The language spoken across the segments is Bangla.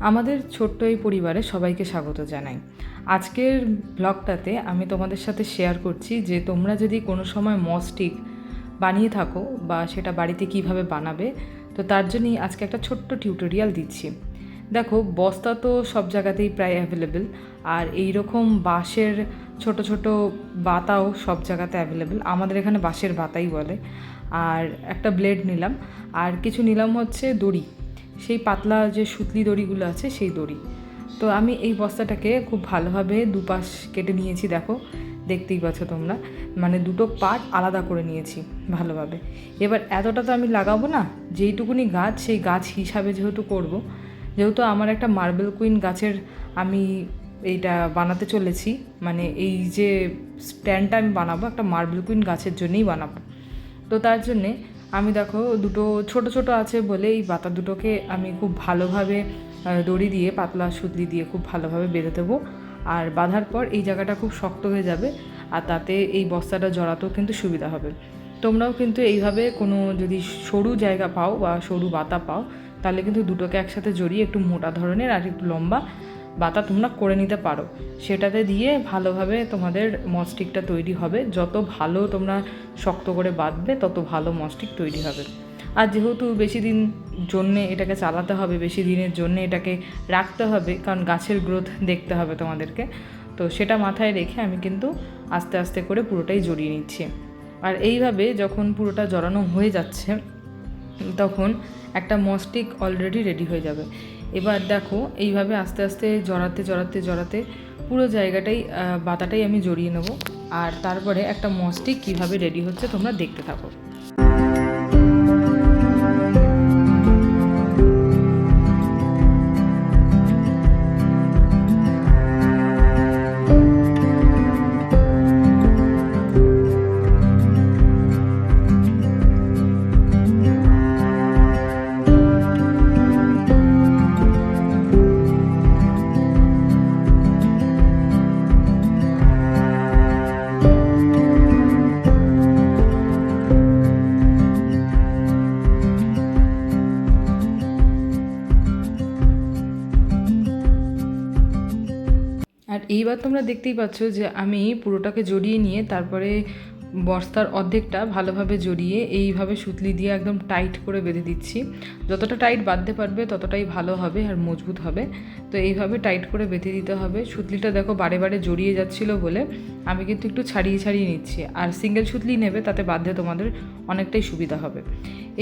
আমাদের ছোট্ট এই পরিবারে সবাইকে স্বাগত জানাই। আজকের ব্লগটাতে আমি তোমাদের সাথে শেয়ার করছি যে তোমরা যদি কোনো সময় মস্টিক বানিয়ে থাকো বা সেটা বাড়িতে কীভাবে বানাবে, তো তার জন্যই আজকে একটা ছোট্ট টিউটোরিয়াল দিচ্ছি। দেখো, বস্তা তো সব জায়গাতেই প্রায় অ্যাভেলেবেল আর এই রকম বাঁশের ছোট ছোট বাতাও সব জায়গাতে অ্যাভেলেবেল আমাদের এখানে বাঁশের বাতাই বলে। আর একটা ব্লেড নিলাম। আর কিছু নিলাম হচ্ছে দড়ি। সেই পাতলা যে সুতলি দড়িগুলো আছে সেই দড়ি। তো আমি এই বস্তাটাকে খুব ভালোভাবে দুপাশ কেটে নিয়েছি, দেখো, দেখতেই পাচ্ছ তোমরা। মানে দুটো পার্ট আলাদা করে নিয়েছি ভালোভাবে। এবার এতটা তো আমি লাগাবো না, যেইটুকুনি গাছ, সেই গাছ হিসাবে যেহেতু করব, যেহেতু আমার একটা মার্বেল কুইন গাছের আমি এইটা বানাতে চলেছি মানে এই যে স্ট্যান্ডটা আমি বানাবো, একটা মার্বেল কুইন গাছের জন্যেই বানাবো। তো তার জন্যে আমি দেখো দুটো ছোট ছোট আছে বলে এই পাতা দুটোকে আমি খুব ভালোভাবে দড়ি দিয়ে, পাতলা সুতলি দিয়ে খুব ভালোভাবে বেঁধে দেবো। আর বাঁধার পর এই জায়গাটা খুব শক্ত হয়ে যাবে আর তাতে এই বস্তাটা জড়াতেও কিন্তু সুবিধা হবে। তোমরাও কিন্তু এইভাবে কোনো যদি সরু জায়গা পাও বা সরু বাতা পাও, তাহলে কিন্তু দুটোকে একসাথে জড়িয়ে একটু মোটা ধরনের আর একটু লম্বা বাতা তোমরা করে নিতে পারো। সেটাতে দিয়ে ভালোভাবে তোমাদের মস্টিকটা তৈরি হবে। যত ভালো তোমরা শক্ত করে বাঁধবে, তত ভালো মস্টিক তৈরি হবে। আর যেহেতু বেশি দিন জন্যে এটাকে চালাতে হবে, বেশি দিনের জন্যে এটাকে রাখতে হবে, কারণ গাছের গ্রোথ দেখতে হবে তোমাদেরকে, তো সেটা মাথায় রেখে আমি কিন্তু আস্তে আস্তে করে পুরোটাই জড়িয়ে নিচ্ছি। আর এইভাবে যখন পুরোটা জড়ানো হয়ে যাচ্ছে, তখন একটা মস্টিক অলরেডি রেডি হয়ে যাবে। এবার দেখো, এইভাবে আস্তে আস্তে জড়াতে জড়াতে জড়াতে পুরো জায়গাটাই বাতাটাই আমি জড়িয়ে নেব। আর তারপরে একটা মস্টিক কীভাবে রেডি হচ্ছে তোমরা দেখতে থাকো। এইবার তোমরা দেখতেই পাচ্ছ যে আমি পুরোটাকে জড়িয়ে নিয়ে তারপরে বস্তার অর্ধেকটা ভালোভাবে জড়িয়ে এইভাবে সুতলি দিয়ে একদম টাইট করে বেঁধে দিচ্ছি। যতটা টাইট বাঁধতে পারবে ততটাই ভালো হবে আর মজবুত হবে। তো এইভাবে টাইট করে বেঁধে দিতে হবে। সুতলিটা দেখো বারে বারে জড়িয়ে যাচ্ছিল বলে আমি কিন্তু একটু ছাড়িয়ে ছাড়িয়ে নিচ্ছি। আর সিঙ্গেল সুতলি নেবে তাতে বাঁধতে তোমাদের অনেকটাই সুবিধা হবে।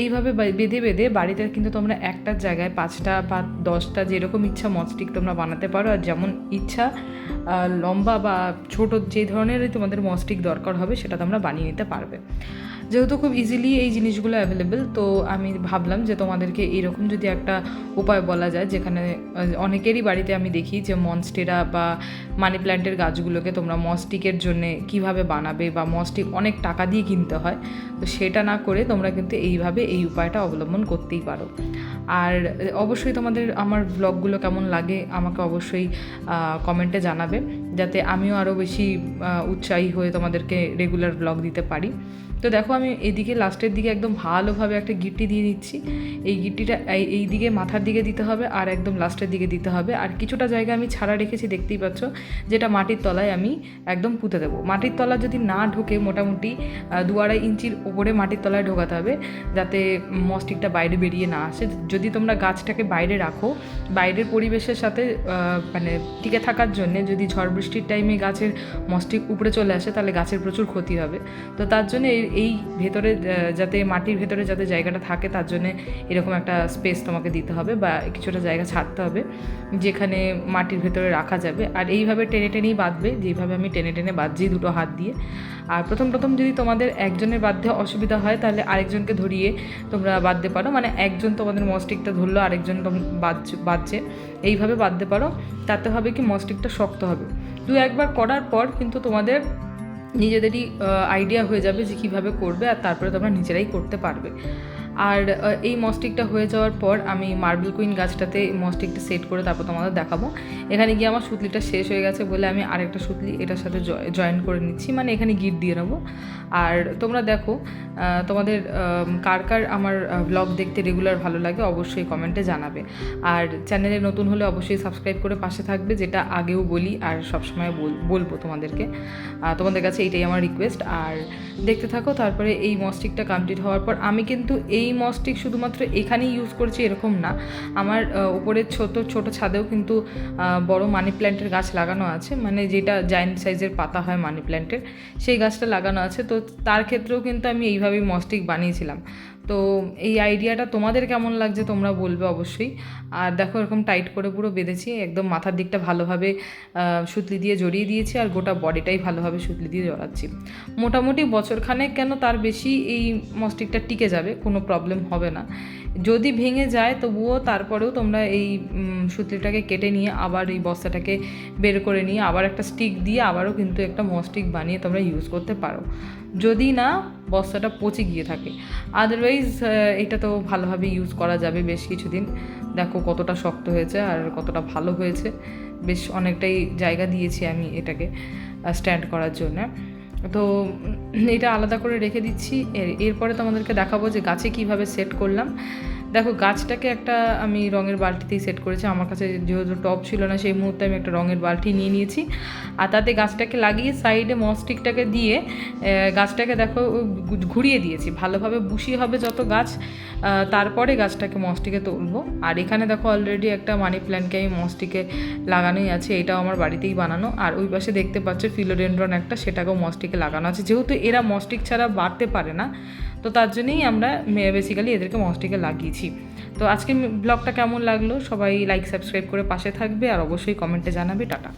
এইভাবে বেঁধে বেঁধে বাড়িতে কিন্তু তোমরা একটার জায়গায় পাঁচটা বা দশটা যেরকম ইচ্ছা মস্টিক তোমরা বানাতে পারো। আর যেমন ইচ্ছা লম্বা বা ছোট যে ধরনেরই তোমাদের মস্টিক দরকার হবে, সেটা তোমরা বানিয়ে নিতে পারবে। যেহেতু খুব ইজিলি এই জিনিসগুলো অ্যাভেলেবেল তো আমি ভাবলাম যে তোমাদেরকে এরকম যদি একটা উপায় বলা যায়, যেখানে অনেকেরই বাড়িতে আমি দেখি যে মনস্টেরা বা মানি প্ল্যান্টের গাছগুলোকে তোমরা মস্টিকের জন্যে কীভাবে বানাবে বা মস্টিক অনেক টাকা দিয়ে কিনতে হয়, তো সেটা না করে তোমরা কিন্তু এইভাবে এই উপায়টা অবলম্বন করতেই পারো। আর অবশ্যই তোমাদের আমার ব্লগগুলো কেমন লাগে আমাকে অবশ্যই কমেন্টে জানাবে, যাতে আমিও আরও বেশি উৎসাহী হয়ে তোমাদেরকে রেগুলার ব্লগ দিতে পারি। তো দেখো আমি এদিকে লাস্টের দিকে একদম ভালোভাবে একটা গিট্টি দিয়ে দিচ্ছি। এই গিট্টিটা এই দিকে মাথার দিকে দিতে হবে আর একদম লাস্টের দিকে দিতে হবে। আর কিছুটা জায়গা আমি ছাড়া রেখেছি, দেখতেই পাচ্ছ, যেটা মাটির তলায় আমি একদম পুঁতে দেবো। মাটির তলা যদি না ঢোকে মোটামুটি দু আড়াই ইঞ্চির ওপরে মাটির তলায় ঢোকাতে হবে, যাতে মস্টিকটা বাইরে বেরিয়ে না আসে। যদি তোমরা গাছটাকে বাইরে রাখো, বাইরের পরিবেশের সাথে মানে টিকে থাকার জন্যে যদি ঝড় বৃষ্টির টাইমে গাছের মস্টিক উপরে চলে আসে, তাহলে গাছের প্রচুর ক্ষতি হবে। তো তার জন্য এই- এই ভেতরে যাতে মাটির ভেতরে যাতে জায়গাটা থাকে, তার জন্য এরকম একটা স্পেস তোমাকে দিতে হবে বা কিছুটা জায়গা ছাড়তে হবে, যেখানে মাটির ভেতরে রাখা যাবে। আর এইভাবে টেনে টেনেই বাঁধবে যেইভাবে আমি টেনে টেনে বাঁধছি দুটো হাত দিয়ে। আর প্রথম প্রথম যদি তোমাদের একজনের বাঁধতে অসুবিধা হয়, তাহলে আরেকজনকে ধরিয়ে তোমরা বাঁধতে পারো। মানে একজন তোমাদের মস্টিকটা ধরলো, আরেকজন বাঁধছে বাঁধছে। এইভাবে বাঁধতে পারো। তাতে হবে কি মস্টিকটা শক্ত হবে। দু একবার করার পর কিন্তু তোমাদের নিজেদেরই আইডিয়া হয়ে যাবে যে কীভাবে করবে আর তারপরে তোমরা নিজেরাই করতে পারবে। আর এই মস্টিকটা হয়ে যাওয়ার পর আমি মার্বেল কুইন গাছটাতে মস্টিকটা সেট করে তারপর তোমাদের দেখাবো। এখানে গিয়ে আমার সুতলিটা শেষ হয়ে গেছে বলে আমি আরেকটা সুতলি এটার সাথে জয়েন করে নিচ্ছি। মানে এখানে গিট দিয়ে নেব। আর তোমরা দেখো তোমাদের কার কার আমার ব্লগ দেখতে রেগুলার ভালো লাগে অবশ্যই কমেন্টে জানাবে। আর চ্যানেলে নতুন হলে অবশ্যই সাবস্ক্রাইব করে পাশে থাকবে, যেটা আগেও বলি আর সবসময় বল- বলব তোমাদেরকে। তোমাদের কাছে এইটাই আমার রিকোয়েস্ট আর দেখতে থাকো, তারপরে এই মস্টিকটা কমপ্লিট হওয়ার পর আমি কিন্তু এই মস্টিক শুধুমাত্র এখানেই ইউজ করেছি, এরকম না। আমার ওপরের ছোট ছোট ছাদেও কিন্তু বড় মানি প্ল্যান্টের গাছ লাগানো আছে। মানে যেটা জায়েন্ট সাইজের পাতা হয় মানি প্ল্যান্টের সেই গাছটা লাগানো আছে। তো তার ক্ষেত্রেও কিন্তু আমি এইভাবেই মস্টিক বানিয়েছিলাম। তো এই আইডিয়াটা তোমাদের কেমন লাগছে তোমরা বলবে অবশ্যই। আর দেখো এরকম টাইট করে পুরো বেঁধেছি, একদম মাথার দিকটা ভালোভাবে সুতলি দিয়ে জড়িয়ে দিয়েছি আর গোটা বডিটাই ভালোভাবে সুতলি দিয়ে জড়াচ্ছি। মোটামুটি বছরখানেক কেন তার বেশি এই মস্টিকটা টিকে যাবে, কোনো প্রবলেম হবে না। যদি ভেঙে যায় তবুও তারপরেও তোমরা এই সুতলিটাকে কেটে নিয়ে আবার এই বস্তাটাকে বের করে নিয়ে আবার একটা স্টিক দিয়ে আবারও কিন্তু একটা মস্টিক বানিয়ে তোমরা ইউজ করতে পারো। যদি না বস্তাটা পচে গিয়ে থাকে। আদারওয়াইজ এটা তো ভালোভাবে ইউজ করা যাবে বেশ কিছুদিন। দেখো কতটা শক্ত হয়েছে আর কতটা ভালো হয়েছে। বেশ অনেকটাই জায়গা দিয়েছি আমি এটাকে স্ট্যান্ড করার জন্য। তো এটা আলাদা করে রেখে দিচ্ছি। এর, এরপরে তোমাদেরকে দেখাবো যে গাছে কীভাবে সেট করলাম। দেখো, গাছটাকে একটা আমি রঙের বালতিতেই সেট করেছি। আমার কাছে যেহেতু টপ ছিল না, সেই মুহূর্তে আমি একটা রঙের বালতি নিয়ে নিয়েছি। আর তাতে গাছটাকে লাগিয়ে সাইডে মস্টিকটাকে দিয়ে গাছটাকে দেখো, ঘুরিয়ে দিয়েছি। ভালোভাবে বুশি হবে যত গাছ। তারপরে গাছটাকে মস্টিকে তুলবো। আর এখানে দেখো অলরেডি একটা মানি প্ল্যান্টকে আমি মস্টিকে লাগানোই আছে, এটাও আমার বাড়িতেই বানানো। আর ওই পাশে দেখতে পাচ্ছ ফিলোডেন্ড্রন একটা, সেটাকেও মস্টিকে লাগানো আছে। যেহেতু এরা মস্টিক ছাড়া বাড়তে পারে না, তো তার জন্যেই আমরা বেসিক্যালি এদেরকে মস্টিকে লাগিয়েছি। তো আজকে ব্লগটা কেমন লাগল? সবাই লাইক সাবস্ক্রাইব করে পাশে থাকবে, আর অবশ্যই কমেন্টে জানাবে। টাটা।